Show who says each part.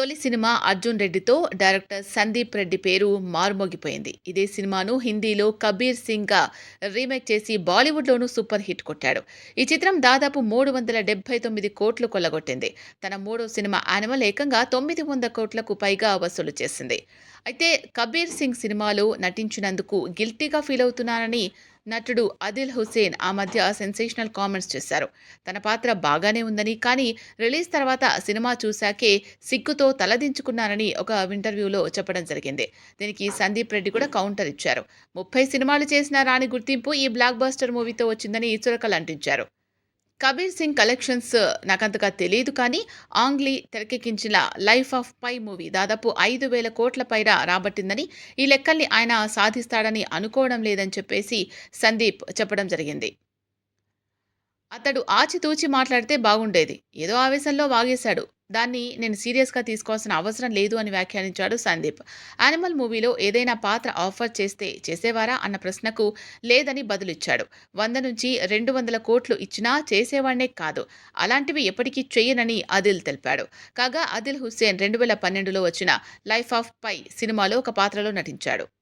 Speaker 1: తొలి సినిమా అర్జున్ రెడ్డితో డైరెక్టర్ సందీప్ రెడ్డి పేరు మారుమోగిపోయింది. ఇదే సినిమాను హిందీలో కబీర్ సింగ్గా రీమేక్ చేసి బాలీవుడ్లోనూ సూపర్ హిట్ కొట్టాడు. ఈ చిత్రం దాదాపు మూడు వందల డెబ్బై తొమ్మిది కోట్లు కొల్లగొట్టింది. తన మూడో సినిమా యానిమల్ ఏకంగా తొమ్మిది వందల కోట్లకు పైగా వసూలు చేసింది. అయితే కబీర్ సింగ్ సినిమాలో నటించినందుకు గిల్టీగా ఫీల్ అవుతున్నానని నటుడు అదిల్ హుసేన్ ఆ మధ్య సెన్సేషనల్ కామెంట్స్ చేశారు. తన పాత్ర బాగానే ఉందని కానీ రిలీజ్ తర్వాత సినిమా చూశాకే సిగ్గుతో తలదించుకున్నానని ఒక ఇంటర్వ్యూలో చెప్పడం జరిగింది. దీనికి సందీప్ రెడ్డి కూడా కౌంటర్ ఇచ్చారు. ముప్పై సినిమాలు చేసిన రాని గుర్తింపు ఈ బ్లాక్ బస్టర్ మూవీతో వచ్చిందని చురకలు అంటించారు కబీర్ సింగ్ కలెక్షన్స్ నాకంతగా తెలియదు కానీ ఆంగ్లీ తెరకెక్కించిన లైఫ్ ఆఫ్ పై మూవీ దాదాపు ఐదు వేల కోట్ల పైన రాబట్టిందని ఈ లెక్కల్ని ఆయన సాధిస్తాడని అనుకోవడం లేదని చెప్పేసి సందీప్ చెప్పడం జరిగింది. అతడు ఆచితూచి మాట్లాడితే బాగుండేది. ఏదో ఆవేశంలో వాగేశాడు. దాన్ని నేను సీరియస్గా తీసుకోవాల్సిన అవసరం లేదు అని వ్యాఖ్యానించాడు సందీప్. యానిమల్ మూవీలో ఏదైనా పాత్ర ఆఫర్ చేస్తే చేసేవారా అన్న ప్రశ్నకు లేదని బదులిచ్చాడు. వంద నుంచి రెండు వందల కోట్లు ఇచ్చినా చేసేవాడే కాదు. అలాంటివి ఎప్పటికీ చెయ్యనని అదిల్ తెలిపాడు. కాగా అదిల్ హుస్సేన్ రెండు వేల పన్నెండులో వచ్చిన లైఫ్ ఆఫ్ పై సినిమాలో ఒక పాత్రలో నటించాడు.